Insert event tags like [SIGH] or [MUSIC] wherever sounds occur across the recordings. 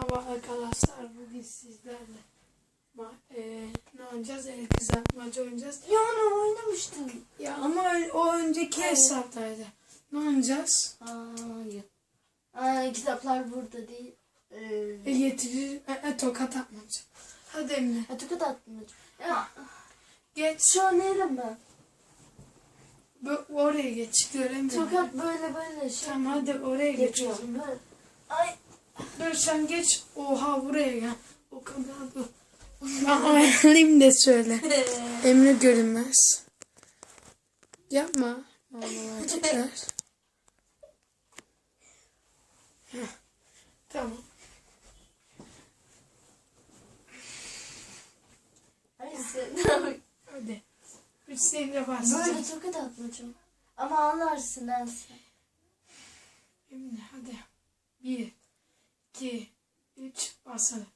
Merhaba arkadaşlar. Bugün sizlerle e, ne oynayacağız? El kızartmacı oynayacağız. Ya onu oynamıştım. Ya ama o önceki Hayır. hesaptaydı. Ne oynayacağız? Hayır. Aa, kitaplar burada değil. Ee, E, getirir. E, e, tokat atmaca. Hadi Emine. ha, tokat attım. Ya, Geç. şu an nerim ben? Bu, oraya geç. Göremiyorum. Tokat böyle böyle şey. Tamam hadi oraya geç. Böyle. Ay. Sen geç. Oha buraya gel. O kadar dur. Ben ayarlayayım da söyle. [LAUGHS] Emre görünmez. Yapma. Vallahi Tamam. Hadi. Hüseyin'le bahsedeceğim. böyle tokat atmışım. Ama anlarsın sen. Emine hadi. Bir, iki, üç, basalım.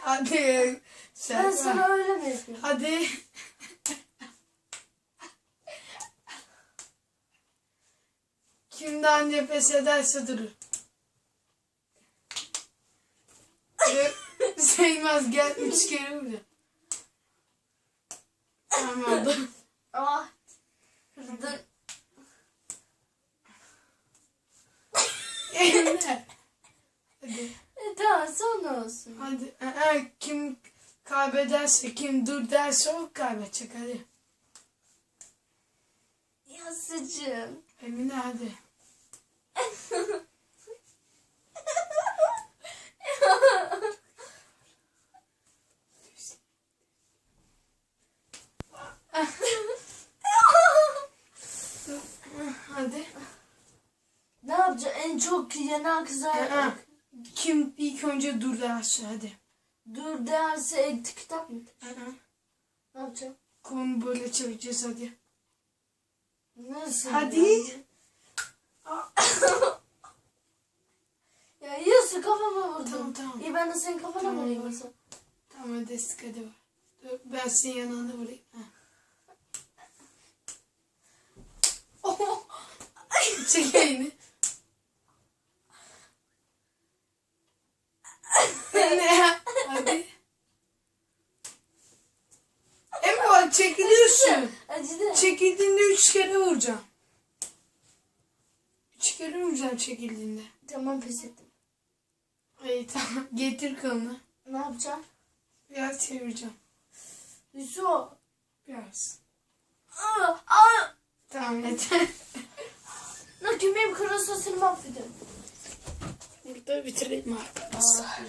hadi. Sen Ben sana öyle mi yapıyorum? Hadi. Kim daha önce pes ederse durur. Dur, Saymaz gel üç kere vuracağım. Tamam oldu. Ah. Dur. Emre. Hadi. E, tamam son olsun. Hadi. Aa, kim kaybederse, kim dur derse o kaybedecek hadi. Yasıcığım. Emine hadi. [LAUGHS] Hadi. ne yapacağım? En çok yenen kızar. Kim ilk önce dur derse hadi. Dur derse e, kitap mı? Aa, Ne yapacağım? Konu böyle çevireceğiz hadi. Nasıl? Hadi. ya yiyorsun kafama vurdun. Tamam, tamam. İyi ben de senin kafana Tamam, vurayım zaman? Tamam hadi sık hadi var. Dur, ben senin yanına vurayım. Ha. [LAUGHS] Çek elini. ne ya? Hadi. Emre bak çekiliyorsun. Acıdı. Çekildiğinde üç kere vuracağım. Üç kere vuracağım çekildiğinde. Tamam pes ettim. İyi tamam. Getir kolunu. Ne yapacağım? Biraz çevireceğim. Yusuf. Biraz. Aa, aa. Tamam yeter. Ne kemiğim kırılsa seni mahvederim. Burada bitirelim arkadaşlar.